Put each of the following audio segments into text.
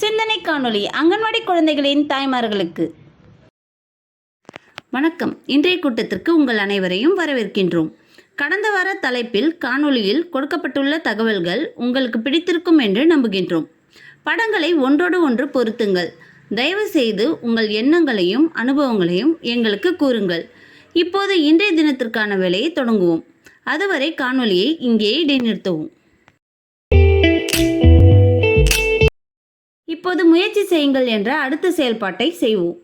சிந்தனை காணொளி அங்கன்வாடி குழந்தைகளின் தாய்மார்களுக்கு. வணக்கம். இன்றைய கூட்டத்திற்கு உங்கள் அனைவரையும் வரவேற்கின்றோம். கடந்த வார தலைப்பில் காணொளியில் கொடுக்கப்பட்டுள்ள தகவல்கள் உங்களுக்கு பிடித்திருக்கும் என்று நம்புகின்றோம். படங்களை ஒன்றோடு ஒன்று பொருத்துங்கள். தயவு செய்து உங்கள் எண்ணங்களையும் அனுபவங்களையும் எங்களுக்கு கூறுங்கள். இப்போது இன்றைய தினத்திற்கான வேலையை தொடங்குவோம். அதுவரை காணொலியை இங்கே இடைநிறுத்தவும். முயற்சி செய்யுங்கள் என்ற அடுத்த செயல்பாட்டை செய்வோம்.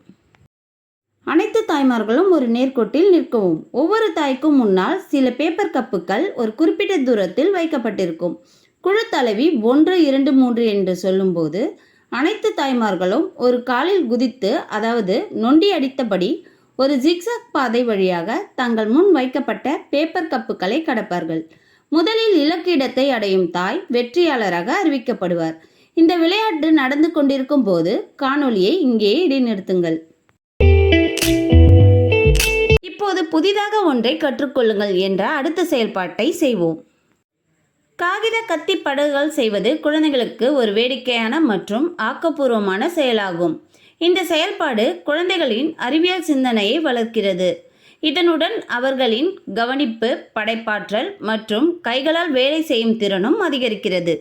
அனைத்து தாய்மார்களும் ஒரு நேர்கோட்டில் நிற்கவும். ஒவ்வொரு தாய்க்கும் முன்னால் சில பேப்பர் கப்புகள் ஒரு குறிப்பிட்ட தூரத்தில் வைக்கப்பட்டிருக்கும். குழு தலைவி ஒன்று இரண்டு மூன்று என்று சொல்லும்போது அனைத்து தாய்மார்களும் ஒரு காலில் குதித்து அதாவது நொண்டி அடித்தபடி ஒரு ஜிக்ஸாக் பாதை வழியாக தங்கள் முன் வைக்கப்பட்ட பேப்பர் கப்புகளை கடப்பார்கள். முதலில் இலக்கு இடத்தை அடையும் தாய் வெற்றியாளராக அறிவிக்கப்படுவார். இந்த விளையாட்டு நடந்து கொண்டிருக்கும் போது காணொலியை இங்கே இடைநிறுத்துங்கள். இப்போது புதிதாக ஒன்றை கற்றுக்கொள்ளுங்கள் என்ற அடுத்த செயல்பாட்டை செய்வோம். காகித கத்தி படகுகள் செய்வது குழந்தைகளுக்கு ஒரு வேடிக்கையான மற்றும் ஆக்கப்பூர்வமான செயலாகும். இந்த செயல்பாடு குழந்தைகளின் அறிவியல் சிந்தனையை வளர்க்கிறது. இதனுடன் அவர்களின் கவனிப்பு படைப்பாற்றல் மற்றும் கைகளால் வேலை செய்யும் திறனும் அதிகரிக்கிறது.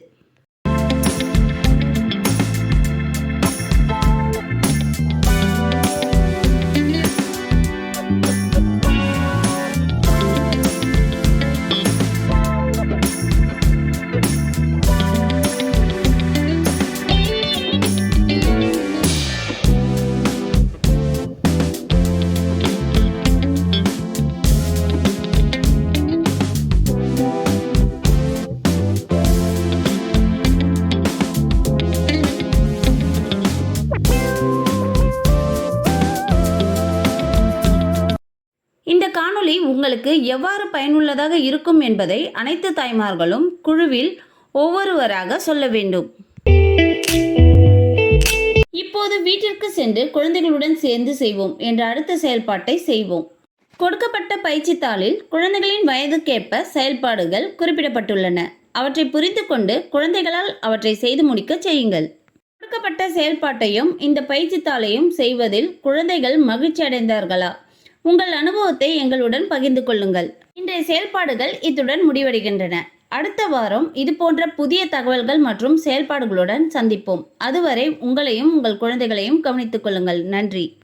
காணொளி உங்களுக்கு எவ்வாறு பயனுள்ளதாக இருக்கும் என்பதை அனைத்து தாய்மார்களும் குழுவில் ஒவ்வொருவராக சொல்ல வேண்டும். இப்போது வீட்டிற்கு சென்று குழந்தைகளுடன் சேர்ந்து செய்வோம் என்ற அடுத்த செயல்பாட்டை செய்வோம். கொடுக்கப்பட்ட பயிற்சி தாளில் குழந்தைகளின் வயதுக்கேற்ப செயல்பாடுகள் குறிப்பிடப்பட்டுள்ளன. அவற்றை புரிந்து கொண்டு குழந்தைகளால் அவற்றை செய்து முடிக்க செய்யுங்கள். கொடுக்கப்பட்ட செயல்பாட்டையும் இந்த பயிற்சி தாளையும் செய்வதில் குழந்தைகள் மகிழ்ச்சி அடைந்தார்களா உங்கள் அனுபவத்தை எங்களுடன் பகிர்ந்து கொள்ளுங்கள். இன்றைய செயல்பாடுகள் இத்துடன் முடிவடைகின்றன. அடுத்த வாரம் இது போன்ற புதிய தகவல்கள் மற்றும் செயல்பாடுகளுடன் சந்திப்போம். அதுவரை உங்களையும் உங்கள் குழந்தைகளையும் கவனித்துக் கொள்ளுங்கள். நன்றி.